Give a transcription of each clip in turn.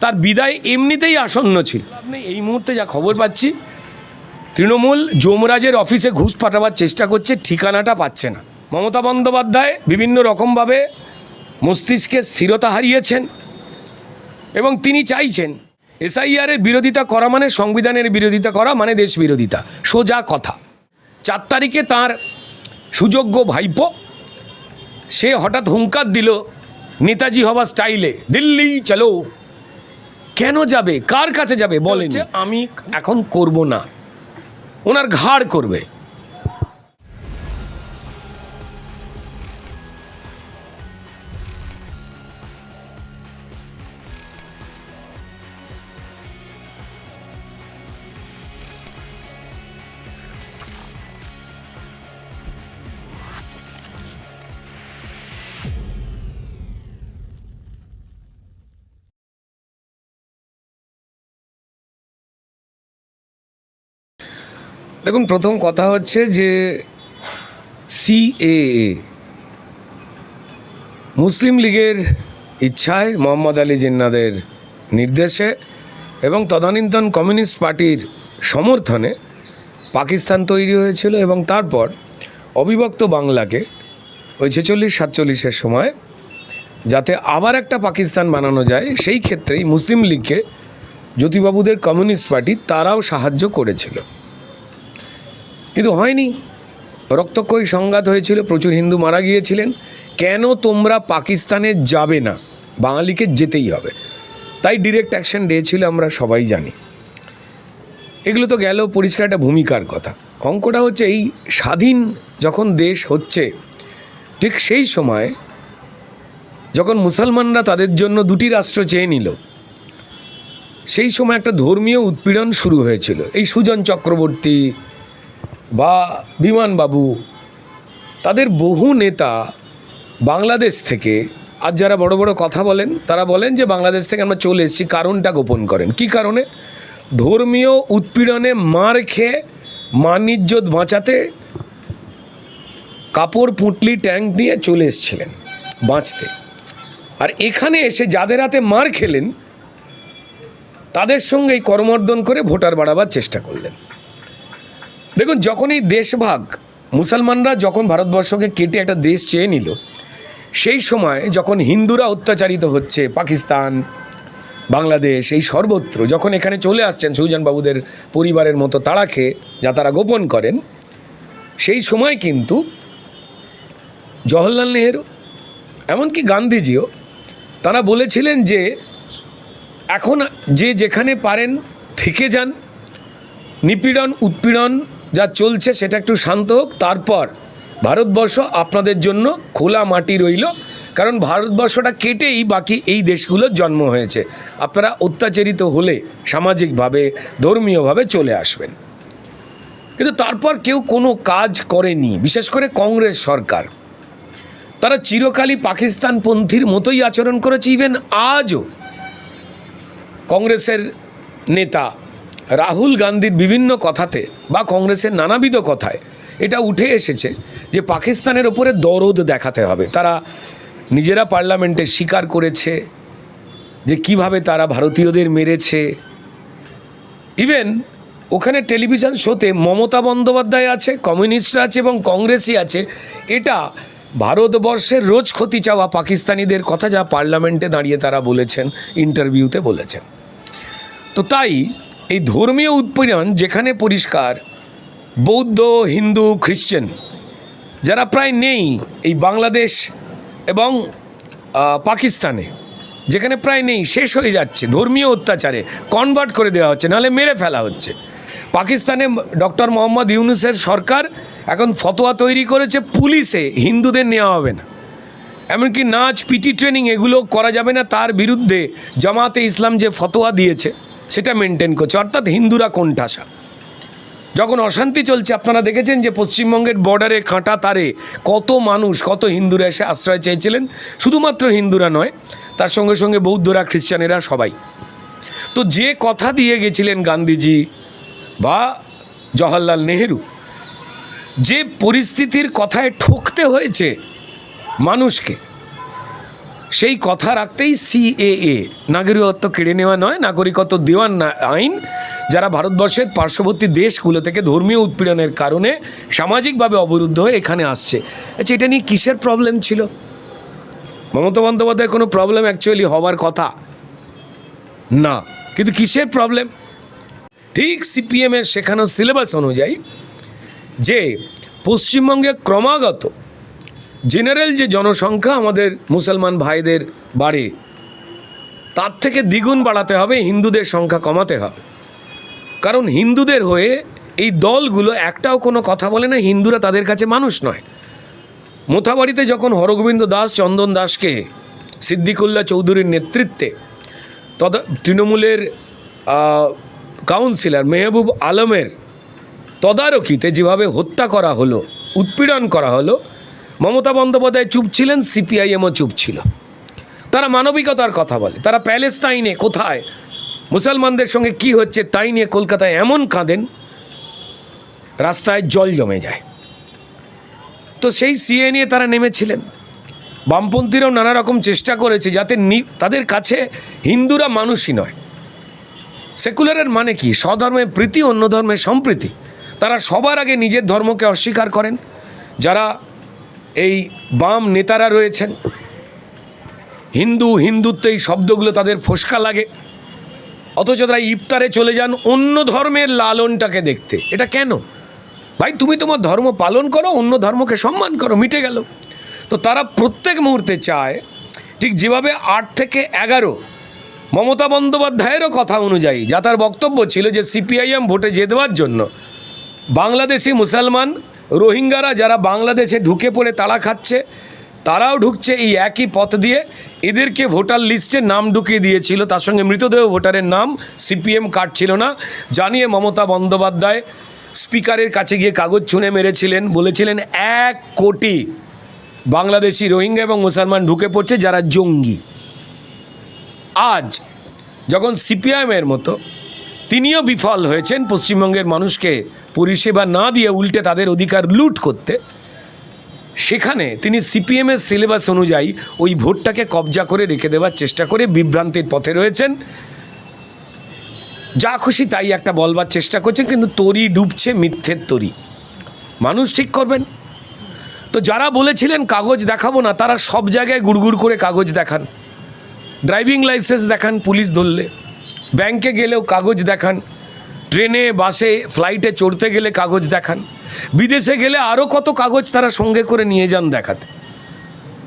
তার বিদায় এমনিতেই আসন্ন ছিল। আপনি এই মুহূর্তে যা খবর পাচ্ছি, তৃণমূল যমরাজের অফিসে ঘুষ পাঠাবার চেষ্টা করছে, ঠিকানাটা পাচ্ছে না। মমতা বন্দ্যোপাধ্যায় বিভিন্ন রকমভাবে মস্তিষ্কে স্থিরতা হারিয়েছেন এবং তিনি চাইছেন, এসআইআরের বিরোধিতা করা মানে সংবিধানের বিরোধিতা করা মানে দেশ বিরোধিতা। সোজা কথা। চার তারিখে তার সুযোগ্য ভাইপো, সে হঠাৎ হুঙ্কার দিল, নেতাজি হওয়া স্টাইলে, দিল্লি, চলো। কেন যাবে? কার কাছে যাবে? বলেন। আমি এখন করব না। ওনার ঘাড় করবে। দেখুন, প্রথম কথা হচ্ছে যে সিএএ মুসলিম লীগের ইচ্ছায় মোহাম্মদ আলী জিন্নাদের নির্দেশে এবং তদানীন্তন কমিউনিস্ট পার্টির সমর্থনে পাকিস্তান তৈরি হয়েছিল এবং তারপর অবিভক্ত বাংলাকে ওই ছেচল্লিশ, সাতচল্লিশের সময় যাতে আবার একটা পাকিস্তান বানানো যায়, সেই ক্ষেত্রেই মুসলিম লীগকে জ্যোতিবাবুদের কমিউনিস্ট পার্টি তারাও সাহায্য করেছিল। কিন্তু হয়নি। রক্তক্ষয়ী সংঘাত হয়েছিল, প্রচুর হিন্দু মারা গিয়েছিলেন। কেন তোমরা পাকিস্তানে যাবে না? বাঙালিকে যেতেই হবে। তাই ডিরেক্ট অ্যাকশন দিয়েছিল আমরা সবাই জানি। এগুলো তো গেল, পরিষ্কার একটা ভূমিকার কথা। অঙ্কটা হচ্ছে এই স্বাধীন যখন দেশ হচ্ছে, ঠিক সেই সময় যখন মুসলমানরা তাদের জন্য দুটি রাষ্ট্র চেয়ে নিল, সেই সময় একটা ধর্মীয় উৎপীড়ন শুরু হয়েছিল। এই সুজন চক্রবর্তী বা বিমানবাবু তাদের বহু নেতা বাংলাদেশ থেকে আজ যারা বড় বড় কথা বলেন, তারা বলেন যে বাংলাদেশ থেকে আমরা চলে এসেছি, কারণটা গোপন করেন। কি কারণে? ধর্মীয় উৎপীড়নে মার খেয়ে মান ইজ্জত বাঁচাতে কাপড়, পুঁটলি, ট্যাঙ্ক নিয়ে চলে এসেছিলেন বাঁচতে। আর এখানে এসে যাদের হাতে মার খেলেন, তাদের সঙ্গে এই করমর্দন করে ভোটার বাড়াবার চেষ্টা করলেন। দেখুন যখন এই দেশভাগ মুসলমানরা যখন ভারতবর্ষকে কেটে একটা দেশ চেয়ে নিল, সেই সময় যখন হিন্দুরা অত্যাচারিত হচ্ছে, পাকিস্তান, বাংলাদেশ, এই সর্বত্র, যখন এখানে চলে আসছেন সুজনবাবুদের পরিবারের মতো তাড়া খেয়ে, যা তারা গোপন করেন, সেই সময় কিন্তু জওহরলাল নেহেরু, এমনকি গান্ধীজিও, তারা বলেছিলেন যে, এখন যে যেখানে পারেন, থেকে যান, নিপীড়ন, উৎপীড়ন যা চলছে সেটা একটু শান্ত হোক। তারপর ভারতবর্ষ আপনাদের জন্য খোলা মাটি রইল। কারণ ভারতবর্ষটা কেটেই বাকি এই দেশগুলোর জন্ম হয়েছে। আপনারা অত্যাচারিত হলে সামাজিকভাবে, ধর্মীয়ভাবে চলে আসবেন। কিন্তু তারপর কেউ কোনো কাজ করেনি, বিশেষ করে কংগ্রেস সরকার। তারা চিরকালই পাকিস্তানপন্থীর মতোই আচরণ করেছে। ইভেন আজও কংগ্রেসের নেতা রাহুল গান্ধীর বিভিন্ন কথাতে বা কংগ্রেসের নানাবিধ কথায় এটা উঠে এসেছে যে পাকিস্তানের ওপরে দরদ দেখাতে হবে। তারা নিজেরা পার্লামেন্টে স্বীকার করেছে যে কীভাবে তারা ভারতীয়দের মেরেছে। ইভেন ওখানে টেলিভিশন শোতে মমতা বন্দ্যোপাধ্যায় আছে, কমিউনিস্টরা আছে এবং কংগ্রেসই আছে। এটা ভারতবর্ষের রোজ ক্ষতি চাওয়া পাকিস্তানিদের কথা যা পার্লামেন্টে দাঁড়িয়ে তারা বলেছেন ইন্টারভিউতে বলেছেন। তো তাই এই ধর্মীয় উৎপীড়ন যেখানে পরিষ্কার, বৌদ্ধ, হিন্দু, খ্রিশ্চান, যারা প্রায় নেই এই বাংলাদেশ এবং পাকিস্তানে, যেখানে প্রায় নেই, শেষ হয়ে যাচ্ছে, ধর্মীয় অত্যাচারে কনভার্ট করে দেওয়া হচ্ছে, নাহলে মেরে ফেলা হচ্ছে। পাকিস্তানে ডক্টর মোহাম্মদ ইউনুসের সরকার এখন ফতোয়া তৈরি করেছে, পুলিশে হিন্দুদের নেওয়া হবে না। এমনকি নাচ, পিটি ট্রেনিং এগুলো করা যাবে না, তার বিরুদ্ধে জামাতে ইসলাম যে ফতোয়া দিয়েছে সেটা মেনটেন করছে। অর্থাৎ হিন্দুরা কোণঠাসা যখন অশান্তি চলছে, আপনারা দেখেছেন যে পশ্চিমবঙ্গের বর্ডারে কাঁটা তারে কত মানুষ, কত হিন্দুরা এসে আশ্রয় চেয়েছিলেন? শুধুমাত্র হিন্দুরা নয়, তার সঙ্গে সঙ্গে বৌদ্ধরা, খ্রিস্টানেরা সবাই। তো যে কথা দিয়ে গেছিলেন গান্ধীজি বা জওহরলাল নেহেরু, যে পরিস্থিতির কথায় ঠকতে হয়েছে মানুষকে সেই কথা রাখতেই সিএএ নাগরিকত্ব কেড়ে নেওয়া নয়, নাগরিকত্ব দেওয়ার না- আইন, যারা ভারতবর্ষের পার্শ্ববর্তী দেশগুলো থেকে ধর্মীয় উৎপীড়নের কারণে সামাজিকভাবে অবরুদ্ধ হয়ে এখানে আসছে। আচ্ছা এটা নিয়ে কিসের প্রবলেম ছিল? মমতা বন্দ্যোপাধ্যায়ের কোনো প্রবলেম অ্যাকচুয়ালি হওয়ার কথা? না, কিন্তু কিসের প্রবলেম ঠিক সিপিএমের শেখানো সিলেবাস অনুযায়ী যে পশ্চিমবঙ্গে ক্রমাগত জেনারেল যে জনসংখ্যা আমাদের মুসলমান ভাইদের বাড়ে, তার থেকে দ্বিগুণ বাড়াতে হবে, হিন্দুদের সংখ্যা কমাতে হবে। কারণ হিন্দুদের হয়ে এই দলগুলো একটাও কোনো কথা বলে না, হিন্দুরা তাদের কাছে মানুষ নয়। মোথাবাড়িতে যখন হরগোবিন্দ দাস, চন্দন দাসকে সিদ্দিকুল্লা চৌধুরীর নেতৃত্বে তদ, তৃণমূলের কাউন্সিলর মেহবুব আলমের তদারকিতে যেভাবে হত্যা করা হলো, উৎপীড়ন করা হলো মমতা বন্দ্যোপাধ্যায় চুপ ছিলেন, সিপিআইএমও চুপ ছিল। তারা মানবিকতার কথা বলে, তারা প্যালেস্তাইনে কোথায়? মুসলমানদের সঙ্গে কি হচ্ছে, তাই নিয়ে কলকাতায় এমন কাঁদেন, রাস্তায় জল জমে যায়। তো সেই সিএ নিয়ে তারা নেমেছিলেন। বামপন্থীরাও নানা রকম চেষ্টা করেছে যাতে তাদের কাছে হিন্দুরা মানুষই নয়। সেকুলারের মানে কি? স্বধর্মের প্রীতি অন্য ধর্মের সম্প্রীতি। তারা সবার আগে নিজের ধর্মকে অস্বীকার করেন। যারা এই বাম নেতারা রয়েছেন। হিন্দু হিন্দুত্ব এই শব্দগুলো তাদের ফোসকা লাগে। অথচ তারা ইফতারে চলে যান অন্য ধর্মের লালনটাকে দেখতে। এটা কেন? ভাই, তুমি তোমার ধর্ম পালন করো, অন্য ধর্মকে সম্মান করো, মিটে গেল। তো তারা প্রত্যেক মুহূর্তে চায়, ঠিক যেভাবে আট থেকে এগারো মমতা বন্দ্যোপাধ্যায়েরও কথা অনুযায়ী, যা তার বক্তব্য ছিল যে সিপিআইএম ভোটে দেওয়ার জন্য বাংলাদেশি মুসলমান রোহিঙ্গারা যারা বাংলাদেশে ঢুকে পড়ে তাড়া খাচ্ছে, তারাও ঢুকছে এই একই পথ দিয়ে। এদেরকে ভোটার লিস্টে নাম ঢুকিয়ে দিয়েছিল, তার সঙ্গে মৃতদেহ ভোটারের নাম সিপিএম কার্ড ছিল না। জানিয়ে মমতা বন্দ্যোপাধ্যায় স্পিকারের কাছে গিয়ে কাগজ ছুঁড়ে মেরেছিলেন, বলেছিলেন, এক কোটি বাংলাদেশি রোহিঙ্গা এবং মুসলমান ঢুকে পড়ছে যারা জঙ্গি। আজ যখন সিপিআইএমের মতো তিনিও বিফল হয়েছেন, পশ্চিমবঙ্গের মানুষকে পরিষেবা না দিয়ে উল্টে তাদের অধিকার লুট করতে, সেখানে তিনি সিপিএমের সিলেবাস অনুযায়ী ওই ভোটটাকে কবজা করে রেখে দেওয়ার চেষ্টা করে বিভ্রান্তির পথে রয়েছেন। যা খুশি তাই একটা বলবার চেষ্টা করছেন, কিন্তু তরি ডুবছে মিথ্যের তরি। মানুষ ঠিক করবেন। তো যারা বলেছিলেন কাগজ দেখাবো না, তারা সব জায়গায় গুড়গুড় করে কাগজ দেখান। ড্রাইভিং লাইসেন্স দেখান পুলিশ ধরলে। ব্যাংকে গেলেও কাগজ দেখান। ট্রেনে, বাসে ফ্লাইটে চড়তে গেলে কাগজ দেখান। বিদেশে গেলে আরও কত কাগজ তারা সঙ্গে করে নিয়ে যান দেখাতে।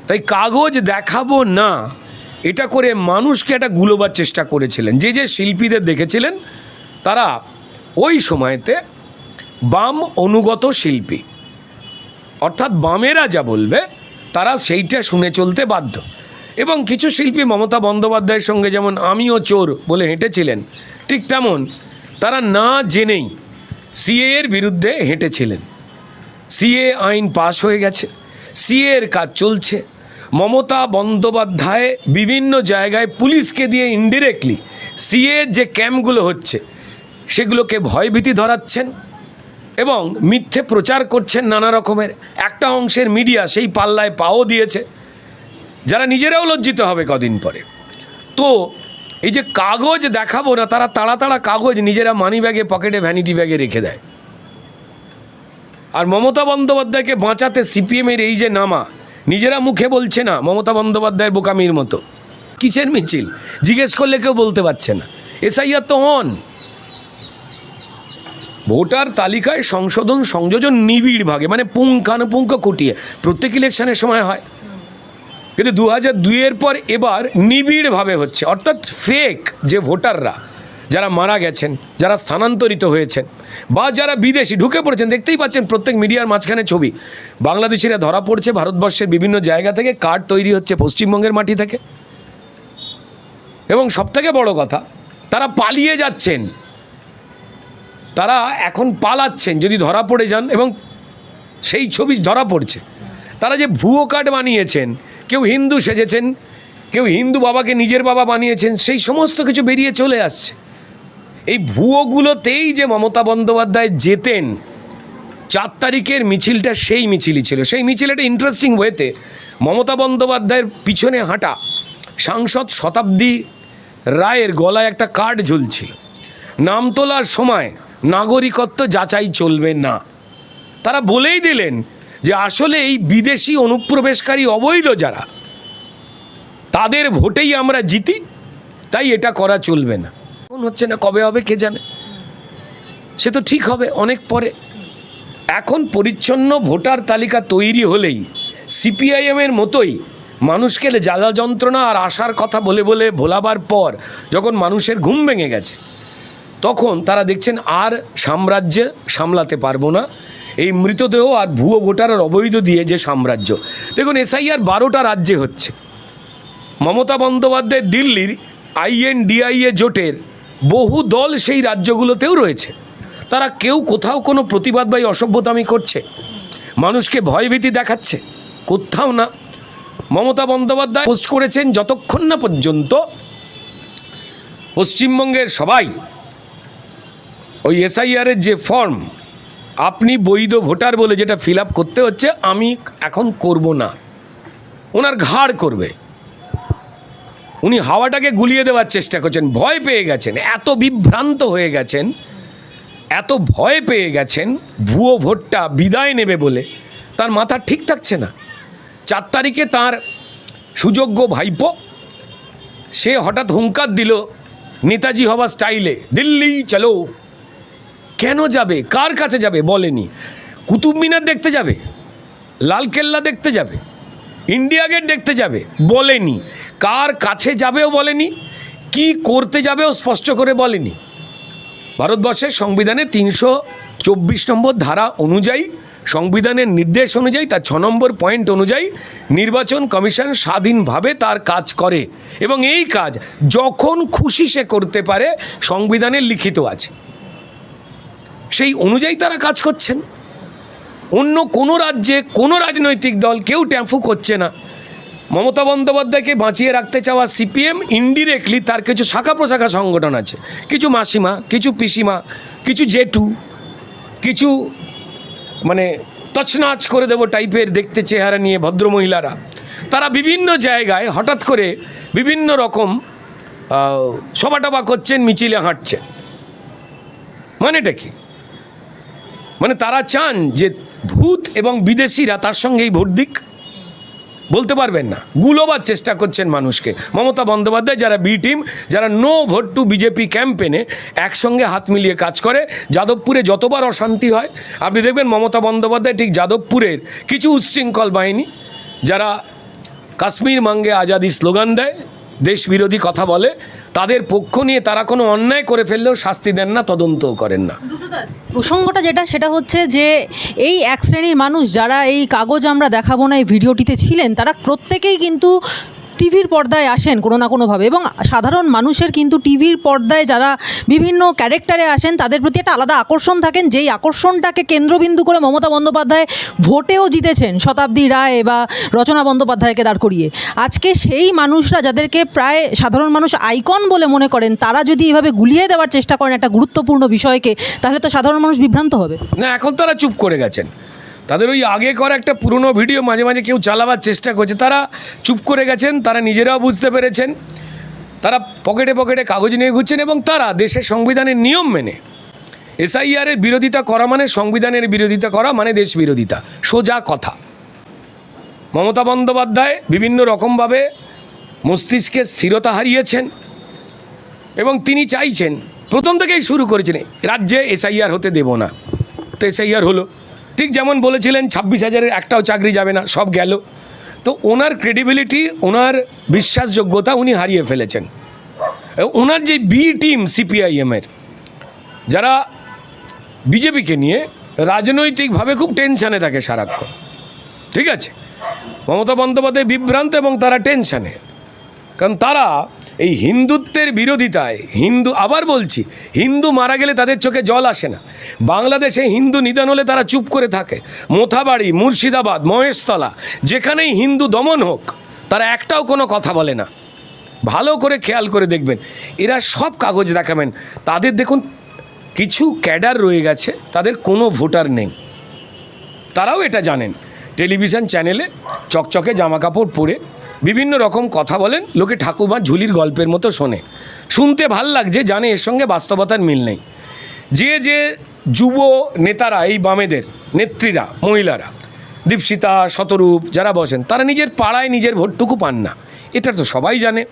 তাই কাগজ দেখাবো না, এটা করে মানুষকে একটা গুলোবার চেষ্টা করেছিলেন। যে যে শিল্পীদের দেখেছিলেন, তারা ওই সময়তে বাম অনুগত শিল্পী, অর্থাৎ বামেরা যা বলবে, তারা সেইটা শুনে চলতে বাধ্য। এবং কিছু শিল্পী মমতা বন্দ্যোপাধ্যায়ের সঙ্গে যেমন আমিও চোর বলে হেঁটেছিলেন, ঠিক তেমন তারা না জেনেই সিএ এর বিরুদ্ধে হেঁটেছিলেন। সিএ আইন পাশ হয়ে গেছে, সিএ এর কাজ চলছে। মমতা বন্দ্যোপাধ্যায় বিভিন্ন জায়গায় পুলিশকে দিয়ে ইনডিরেক্টলি সিএ যে ক্যাম্পগুলো হচ্ছে, সেগুলোকে ভয়ভীতি ধরাচ্ছেন এবং মিথ্যে প্রচার করছেন নানা রকমের। একটা অংশের মিডিয়া সেই পাল্লায় পাও দিয়েছে, যারা নিজেরাও লজ্জিত হবে কদিন পরে। তো এই যে কাগজ দেখাবো না, তারা তাড়া তাড়া কাগজ নিজেরা মানি ব্যাগে পকেটে ভ্যানিটি ব্যাগে রেখে দেয়। আর মমতা বন্দ্যোপাধ্যায়কে বাঁচাতে সিপিএমের এই যে নামা, নিজেরা মুখে বলছে না মমতা বন্দ্যোপাধ্যায়ের বোকামির মতো। কিসের মিছিল? জিজ্ঞেস করলে কেউ বলতে পারছে না। এসআইআর তো অন ভোটার তালিকায় সংশোধন, সংযোজন নিবিড় ভাগে মানে পুঙ্খানুপুঙ্খ কুটিয়ে। প্রত্যেক ইলেকশনের সময় হয়। কিন্তু দু হাজার দুইয়ের পর এবার নিবিড়ভাবে হচ্ছে, অর্থাৎ ফেক যে ভোটাররা, যারা মারা গেছেন, যারা স্থানান্তরিত হয়েছেন, বা যারা বিদেশি ঢুকে পড়েছেন, দেখতেই পাচ্ছেন প্রত্যেক মিডিয়ার মাঝখানে ছবি। বাংলাদেশিরা ধরা পড়ছে ভারতবর্ষের বিভিন্ন জায়গা থেকে, কার্ড তৈরি হচ্ছে পশ্চিমবঙ্গের মাটি থেকে। এবং সবথেকে বড় কথা, তারা পালিয়ে যাচ্ছেন। তারা এখন পালাচ্ছেন, যদি ধরা পড়ে যান, এবং সেই ছবি ধরা পড়ছে। তারা যে ভুয়ো কার্ড বানিয়েছেন কেউ হিন্দু সেজেছেন, কেউ হিন্দু বাবাকে নিজের বাবা বানিয়েছেন, সেই সমস্ত কিছু বেরিয়ে চলে আসছে। এই ভুয়োগুলোতেই যে মমতা বন্দ্যোপাধ্যায় যেতেন, চার তারিখের মিছিলটা সেই মিছিলই ছিল। সেই মিছিল একটা ইন্টারেস্টিং ওয়েতে মমতা বন্দ্যোপাধ্যায়ের পিছনে হাঁটা সাংসদ শতাব্দী রায়ের গলায় একটা কার্ড ঝুলছিল। নাম তোলার সময় নাগরিকত্ব যাচাই চলবে না। তারা বলেই দিলেন যে আসলে এই বিদেশি অনুপ্রবেশকারী অবৈধ যারা, তাদের ভোটেই আমরা জিতি, তাই এটা করা চলবে না। এখন হচ্ছে না কবে হবে, কে জানে? সে তো ঠিক হবে, অনেক পরে। এখন পরিচ্ছন্ন ভোটার তালিকা তৈরি হলেই সিপিআইএমের মতোই মানুষকে জ্বালা যন্ত্রণা আর আশার কথা বলে বলে ভোলাবার পর যখন মানুষের ঘুম ভেঙে গেছে, তখন তারা দেখছেন আর সাম্রাজ্যে সামলাতে পারব না। এই মৃতদেহ আর ভুয়ো ভোটার আর অবৈধ দিয়ে যে সাম্রাজ্য। দেখুন, এসআইআর বারোটা রাজ্যে হচ্ছে। মমতা বন্দ্যোপাধ্যায় দিল্লির আইএনডিআইএ জোটের বহু দল সেই রাজ্যগুলোতেও রয়েছে। তারা কেউ কোথাও কোনো প্রতিবাদ বা অসভ্যতামি করছে? মানুষকে ভয়ভীতি দেখাচ্ছে? কোথাও না। মমতা বন্দ্যোপাধ্যায় পোস্ট করেছেন, যতক্ষণ না পর্যন্ত পশ্চিমবঙ্গের সবাই ওই এসআইআরের যে ফর্ম আপনি বৈধ ভোটার বলে যেটা ফিল করতে হচ্ছে, আমি এখন করব না। ওনার ঘাড় করবে। উনি হাওয়াটাকে গুলিয়ে দেওয়ার চেষ্টা করছেন, ভয় পেয়ে গেছেন, এত বিভ্রান্ত হয়ে গেছেন, এত ভয় পেয়ে গেছেন, ভুয়ো ভোটটা বিদায় নেবে বলে। তার মাথা ঠিক থাকছে না। চার তারিখে তার সুযোগ্য ভাইপো, সে হঠাৎ হুঙ্কার দিল, নেতাজি হওয়া স্টাইলে দিল্লি চলো। কেন যাবে? কার কাছে যাবে? বলেনি। কুতুব মিনার দেখতে যাবে? লালকেল্লা দেখতে যাবে? ইন্ডিয়া গেট দেখতে যাবে? বলেনি। কার কাছে যাবেও বলেনি। কি করতে যাবেও স্পষ্ট করে বলেনি। ভারতবর্ষের সংবিধানে তিনশো চব্বিশ নম্বর ধারা অনুযায়ী, সংবিধানের নির্দেশ অনুযায়ী, তার ছ নম্বর পয়েন্ট অনুযায়ী নির্বাচন কমিশন স্বাধীনভাবে তার কাজ করে এবং এই কাজ যখন খুশি সে করতে পারে, সংবিধানে লিখিত আছে। সেই অনুযায়ী তারা কাজ করছেন। অন্য কোনো রাজ্যে কোনো রাজনৈতিক দল কেউ ট্যাম্ফু করছে না। মমতা বন্দ্যোপাধ্যায়কে বাঁচিয়ে রাখতে চাওয়া সিপিএম ইনডিরেক্টলি তার কিছু শাখা প্রশাখা সংগঠন আছে। কিছু মাসিমা কিছু পিসিমা কিছু জেঠু কিছু মানে তছনাচ করে দেবো টাইপের দেখতে চেহারা নিয়ে ভদ্রমহিলারা। তারা বিভিন্ন জায়গায় হঠাৎ করে বিভিন্ন রকম আহ, সভাটবা করছেন মিছিলে হাঁটছেন। মানেটা কি? মানে তারা চান যে ভূত এবং বিদেশিরা তার সঙ্গেই ভোট দিক। বলতে পারবেন না। গুলোবার চেষ্টা করছেন মানুষকে। মমতা বন্দ্যোপাধ্যায় যারা বি টিম যারা নো ভোট টু বিজেপি ক্যাম্পেনে একসঙ্গে হাত মিলিয়ে কাজ করে, যাদবপুরে যতবার অশান্তি হয়, আপনি দেখবেন মমতা বন্দ্যোপাধ্যায় ঠিক যাদবপুরের কিছু উচ্ছৃঙ্খল বাহিনী, যারা কাশ্মীর মাঙ্গে আজাদি স্লোগান দেয়, দেশ বিরোধী কথা বলে তাদের পক্ষ নিয়ে তারা কোনো অন্যায় করে ফেললেও শাস্তি দেন না, তদন্তও করেন না। প্রসঙ্গটা যেটা, সেটা হচ্ছে যে এই এক শ্রেণির মানুষ যারা এই কাগজ আমরা দেখাবো না এই ভিডিওটিতে ছিলেন, তারা প্রত্যেকেই কিন্তু টিভির পর্দায় আসেন কোনো না কোনোভাবে এবং সাধারণ মানুষের কিন্তু টিভির পর্দায় যারা বিভিন্ন ক্যারেক্টারে আসেন তাদের প্রতি একটা আলাদা আকর্ষণ থাকেন, যেই আকর্ষণটাকে কেন্দ্রবিন্দু করে মমতা বন্দ্যোপাধ্যায় ভোটেও জিতেছেন শতাব্দী রায় বা রচনা বন্দ্যোপাধ্যায়কে দাঁড় করিয়ে। আজকে সেই মানুষরা যাদেরকে প্রায় সাধারণ মানুষ আইকন বলে মনে করেন, তারা যদি এভাবে গুলিয়ে দেওয়ার চেষ্টা করেন একটা গুরুত্বপূর্ণ বিষয়কে, তাহলে তো সাধারণ মানুষ বিভ্রান্ত হবে। না, এখন তারা চুপ করে গেছেন। তাদের ওই আগে করা একটা পুরনো ভিডিও মাঝে মাঝে কেউ চালাবার চেষ্টা করছে। তারা চুপ করে গেছেন, তারা নিজেরাও বুঝতে পেরেছেন। তারা পকেটে পকেটে কাগজ নিয়ে ঘুরছেন এবং তারা দেশের সংবিধানের নিয়ম মেনে। এসআইআরের বিরোধিতা করা মানে সংবিধানের বিরোধিতা করা মানে দেশ বিরোধিতা। সোজা কথা। মমতা বন্দ্যোপাধ্যায় বিভিন্ন রকমভাবে মস্তিষ্কে স্থিরতা হারিয়েছেন এবং তিনি চাইছেন, প্রথম থেকেই শুরু করেছেন রাজ্যে এসআইআর হতে দেব না। তো এসআইআর হলো। ঠিক যেমন বলেছিলেন, ছাব্বিশ হাজারের একটাও চাকরি যাবে না, সব গেল। তো ওনার ক্রেডিবিলিটি ওনার বিশ্বাসযোগ্যতা উনি হারিয়ে ফেলেছেন। ওনার যে বি টিম সিপিআইএমের যারা বিজেপিকে নিয়ে রাজনৈতিকভাবে খুব টেনশানে থাকে সারাক্ষণ। ঠিক আছে? মমতা বন্দ্যোপাধ্যায় বিভ্রান্ত এবং তারা টেনশানে কারণ তারা এই হিন্দুত্বের বিরোধিতায়। হিন্দু, আবার বলছি, হিন্দু মারা গেলে তাদের চোখে জল আসে না। বাংলাদেশে হিন্দু নিধন হলে তারা চুপ করে থাকে। মোথাবাড়ি, মুর্শিদাবাদ, মহেশতলা, যেখানেই হিন্দু দমন হোক, তারা একটাও কোনো কথা বলে না। ভালো করে খেয়াল করে দেখবেন। এরা সব কাগজ দেখাবেন। তাদের দেখুন, কিছু ক্যাডার রয়ে গেছে, তাদের কোনো ভোটার নেই। তারাও এটা জানেন। টেলিভিশন চ্যানেলে চকচকে জামা কাপড় পরে বিভিন্ন রকম কথা বলেন, লোকে ঠাকুমা ঝুলির গল্পের মতো শোনে। শুনতে ভালো লাগছে, জানে এর সঙ্গে বাস্তবতার মিল নেই। যে যে যুব নেতারা, এই বামেদের, নেত্রীরা, মহিলারা, দীপশিতা, শতরূপ, যারা বসেন, তারা নিজের পাড়ায় নিজের ভোটটুকু পান না। এটা তো সবাই জানে।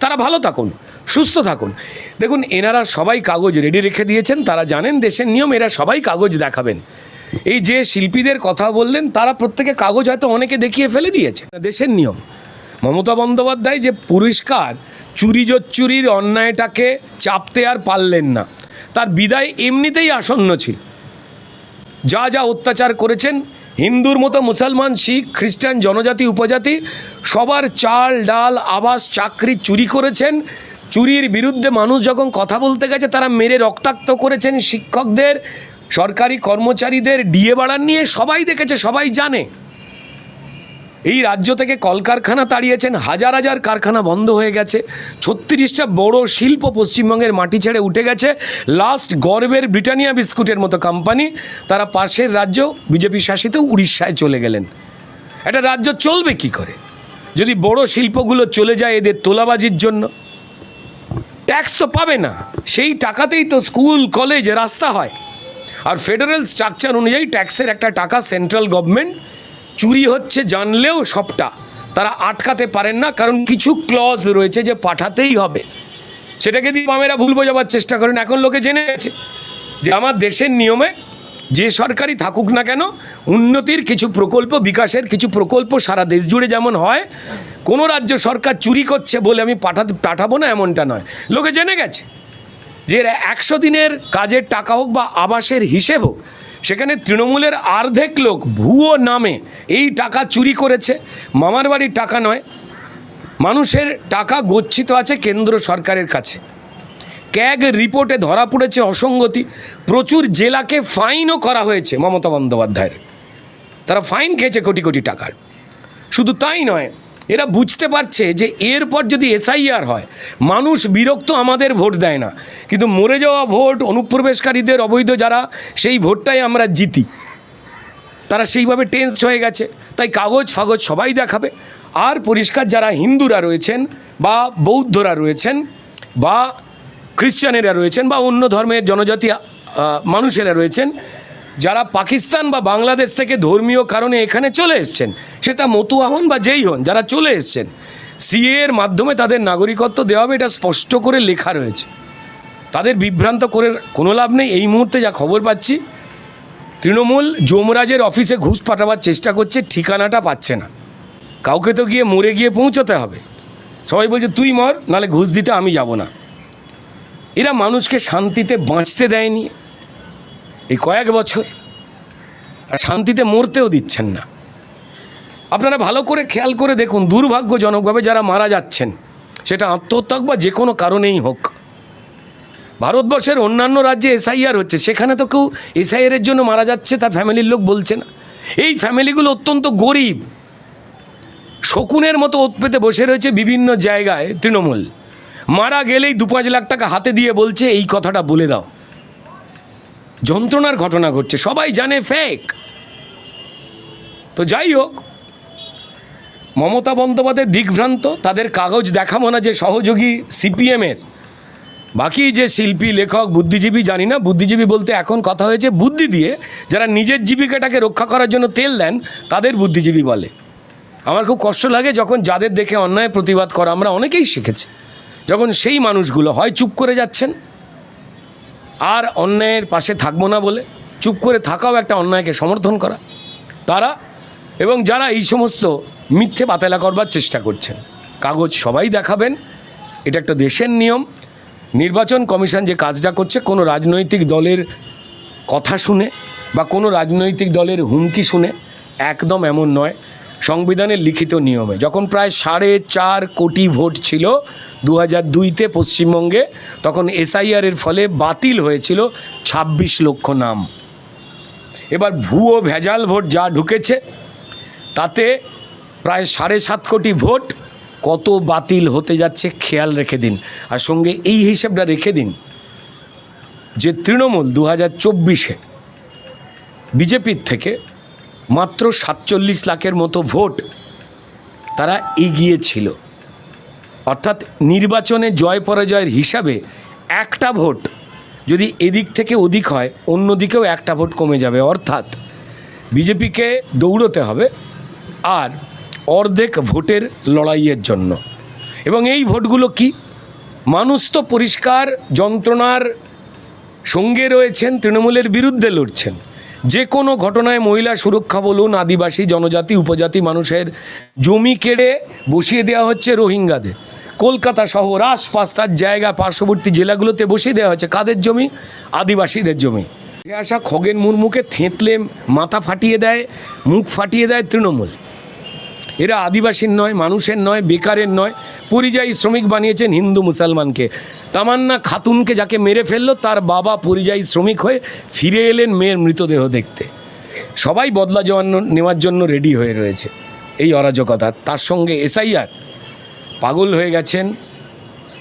তারা ভালো থাকুন, সুস্থ থাকুন। দেখুন, এনারা সবাই কাগজ রেডি রেখে দিয়েছেন, তারা জানেন দেশের নিয়ম, এরা সবাই কাগজ দেখাবেন। এই যে শিল্পীদের কথা বললেন, তারা প্রত্যেকে কাগজ হয়তো অনেকে দেখিয়ে ফেলে দিয়েছে দেশের নিয়ম। মমতা বন্দ্যোপাধ্যায় যে পুরস্কার চুরি চুরির অন্যায়টাকে চাপতে আর পারলেন না, তার বিদায় এমনিতেই আসন্ন ছিল। যা যা অত্যাচার করেছেন হিন্দুর মতো মুসলমান, শিখ, খ্রিস্টান, জনজাতি, উপজাতি, সবার চাল, ডাল, আবাস, চাকরি চুরি করেছেন। চুরির বিরুদ্ধে মানুষ যখন কথা বলতে গেছে, তারা মেরে রক্তাক্ত করেছেন শিক্ষকদের, সরকারি কর্মচারীদের, ডিএ বাড়ান নিয়ে সবাই দেখেছে, সবাই জানে। এই রাজ্য থেকে কলকারখানা তাড়িয়েছেন, হাজার হাজার কারখানা বন্ধ হয়ে গেছে। ছত্রিশটা বড় শিল্প পশ্চিমবঙ্গের মাটি ছেড়ে উঠে গেছে। লাস্ট গর্বের ব্রিটানিয়া বিস্কুটের মতো কোম্পানি। তারা পাশের রাজ্য, বিজেপি শাসিত উড়িষ্যায় চলে গেলেন। একটা রাজ্য চলবে কি করে? যদি বড় শিল্পগুলো চলে যায় এদের তোলাবাজির জন্য। ট্যাক্স তো পাবে না। সেই টাকাতেই তো স্কুল, কলেজ, রাস্তা হয়। আর ফেডারেল স্ট্রাকচার অনুযায়ী ট্যাক্সের একটা টাকা সেন্ট্রাল গভর্নমেন্ট চুরি হচ্ছে জানলেও সবটা। তারা আটকাতে পারেন না, কারণ কিছু ক্লজ রয়েছে যে পাঠাতেই হবে। সেটাকে দিয়ে বামেরা ভুল বোঝাবার চেষ্টা করেন। এখন লোকে জেনে গেছে যে আমার দেশের নিয়মে যে সরকারই থাকুক না কেন, উন্নতির কিছু প্রকল্প, বিকাশের কিছু প্রকল্প সারা দেশ জুড়ে যেমন হয়, কোনো রাজ্য সরকার চুরি করছে বলে আমি পাঠাতে, পাঠাবো না এমনটা নয়। লোকে জেনে গেছে যে একশো দিনের কাজের টাকা হোক বা আবাসের হিসেব হোক সেখানে তৃণমূলের অর্ধেক লোক ভুয়ো নামে এই টাকা চুরি করেছে। মামার বাড়ির টাকা নয়, মানুষের টাকা গচ্ছিত আছে কেন্দ্র সরকারের কাছে। ক্যাগ রিপোর্টে ধরা পড়েছে অসঙ্গতি, প্রচুর জেলাকে ফাইনও করা হয়েছে মমতা বন্দ্যোপাধ্যায়ের। তারা ফাইন খেয়েছে কোটি কোটি টাকার। শুধু তাই নয় এরা বুঝতে পারছে যে এরপর যদি এসআইআর হয়, মানুষ বিরক্ত আমাদের ভোট দেয় না। কিন্তু মরে যাওয়া ভোট, অনুপ্রবেশকারীদের অবৈধ যারা, সেই ভোটটাই আমরা জিতি। তারা সেইভাবে টেন্সড হয়ে গেছে। তাই কাগজ ফাগজ সবাই দেখাবে। আর পরিষ্কার যারা হিন্দুরা রয়েছেন বা বৌদ্ধরা রয়েছেন বা খ্রিশ্চানেরা রয়েছেন বা অন্য ধর্মের জনজাতি মানুষেরা রয়েছেন যারা পাকিস্তান বা বাংলাদেশ থেকে ধর্মীয় কারণে এখানে চলে এসছেন, সেটা মতুয়া হন বা যেই হন, যারা চলে এসছেন, সিএ এর মাধ্যমে তাদের নাগরিকত্ব দেওয়া হবে, এটা স্পষ্ট করে লেখা রয়েছে। তাদের বিভ্রান্ত করে কোনো লাভ নেই, এই মুহূর্তে যা খবর পাচ্ছি, তৃণমূল যমরাজের অফিসে ঘুষ পাঠাবার চেষ্টা করছে, ঠিকানাটা পাচ্ছে না। কাউকে তো গিয়ে মরে গিয়ে পৌঁছতে হবে। সবাই বলছে, তুই মর, নালে ঘুষ দিতে আমি যাব না। এরা মানুষকে শান্তিতে বাঁচতে দেয়নি। এই কয়েক বছর আর শান্তিতে মরতেও দিচ্ছেন না। আপনারা ভালো করে খেয়াল করে দেখুন, দুর্ভাগ্যজনকভাবে যারা মারা যাচ্ছেন, সেটা আত্মহত্যা বা যে কোনো কারণেই হোক, ভারতবর্ষের অন্যান্য রাজ্যে এসআইআর হচ্ছে, সেখানে তো কেউ এসআইআরের জন্য মারা যাচ্ছে তার ফ্যামিলির লোক বলছে না। এই ফ্যামিলিগুলো অত্যন্ত গরিব। শকুনের মতো ওত পেতে বসে রয়েছে বিভিন্ন জায়গায় তৃণমূল। মারা গেলেই দু পাঁচ লাখ টাকা হাতে দিয়ে বলছে, এই কথাটা বলে দাও। যন্ত্রণার ঘটনা ঘটছে, সবাই জানে ফেক তো যাই হোক, মমতা বন্দ্যোপাধ্যায় দিগ্ভ্রান্ত, তাদের কাগজ দেখাবো না যে সহযোগী সিপিএমের। বাকি যে শিল্পী, লেখক, বুদ্ধিজীবী, জানি না, বুদ্ধিজীবী বলতে এখন কথা হয়েছে বুদ্ধি দিয়ে, যারা নিজের জীবিকাটাকে রক্ষা করার জন্য তেল দেন, তাদের বুদ্ধিজীবী বলে। আমার খুব কষ্ট লাগে যখন যাদের দেখে অন্যায় প্রতিবাদ করা, আমরা অনেকেই শিখেছি। যখন সেই মানুষগুলো হয় চুপ করে যাচ্ছেন আর অন্যায়ের পাশে থাকব না বলে চুপ করে থাকাও একটা অন্যায়কে সমর্থন করা। তারা এবং যারা এই সমস্ত মিথ্যে বাতেলা করবার চেষ্টা করছেন, কাগজ সবাই দেখাবেন, এটা একটা দেশের নিয়ম। নির্বাচন কমিশন যে কাজটা করছে, কোনো রাজনৈতিক দলের কথা শুনে বা কোনো রাজনৈতিক দলের হুমকি শুনে একদম এমন নয়। সংবিধানের লিখিত নিয়মে, যখন প্রায় সাড়ে চার কোটি ভোট ছিল দু হাজার দুইতে পশ্চিমবঙ্গে, তখন এসআইআরের ফলে বাতিল হয়েছিল ছাব্বিশ লক্ষ নাম। এবার ভুয়ো ভেজাল ভোট যা ঢুকেছে, তাতে প্রায় সাড়ে সাত কোটি ভোট কত বাতিল হতে যাচ্ছে খেয়াল রেখে দিন। আর সঙ্গে এই হিসেবটা রেখে দিন যে তৃণমূল দু হাজার চব্বিশে, বিজেপির থেকে মাত্র সাতচল্লিশ লাখের মতো ভোট তারা এগিয়ে ছিল অর্থাৎ নির্বাচনে জয় পরাজয়ের হিসাবে একটা ভোট যদি এদিক থেকে ওদিক হয় অন্য দিকেও একটা ভোট কমে যাবে। অর্থাৎ বিজেপিকে দৌড়তে হবে আর অর্ধেক ভোটের লড়াইয়ের জন্য। এবং এই ভোটগুলো কি? মানুষ তো পরিষ্কার যন্ত্রণার সঙ্গে রয়েছেন, তৃণমূলের বিরুদ্ধে লড়ছেন। যে কোনো ঘটনায় মহিলা সুরক্ষা বলুন, আদিবাসী, জনজাতি, উপজাতি মানুষের জমি কেড়ে বসিয়ে দেওয়া হচ্ছে রোহিঙ্গাদের। কলকাতা শহর আশপাশটার জায়গা, পার্শ্ববর্তী জেলাগুলোতে বসিয়ে দেওয়া হচ্ছে কাদের জমি? আদিবাসীদের জমি। আসা খগেন মুর্মুকে থেঁতলে মাথা ফাটিয়ে দেয়, মুখ ফাটিয়ে দেয় তৃণমূল। এরা আদিবাসীর নয়, মানুষের নয়, বেকারের নয়। পরিযায়ী শ্রমিক বানিয়েছেন হিন্দু মুসলমানকে। তামান্না খাতুনকে যাকে মেরে ফেলল, তার বাবা পরিযায়ী শ্রমিক হয়ে ফিরে এলেন মেয়ের মৃতদেহ দেখতে। সবাই বদলা জওয়ান নেওয়ার জন্য রেডি হয়ে রয়েছে। এই অরাজকতা, তার সঙ্গে এসআইআর। পাগল হয়ে গেছেন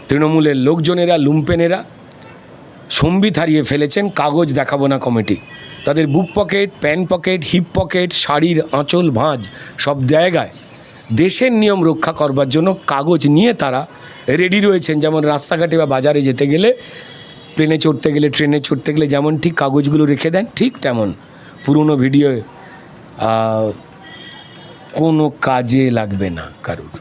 তৃণমূলের লোকজনেরা, লুম্পেনেরা। সম্বিত হারিয়ে ফেলেছেন কাগজ দেখাবো না কমিটি। তাদের বুক pocket, pant pocket, hip pocket, শাড়ির আঁচল, ভাঁজ সব জায়গায় দেশের নিয়ম রক্ষা করবার জন্য কাগজ নিয়ে তারা রেডি রয়েছেন। যেমন রাস্তাঘাটে বা বাজারে যেতে গেলে প্লেনে চড়তে গেলে ট্রেনে চড়তে গেলে যেমন ঠিক কাগজগুলো রেখে দেন, ঠিক তেমন। পুরনো ভিডিও কোনো কাজে লাগবে না কারুর।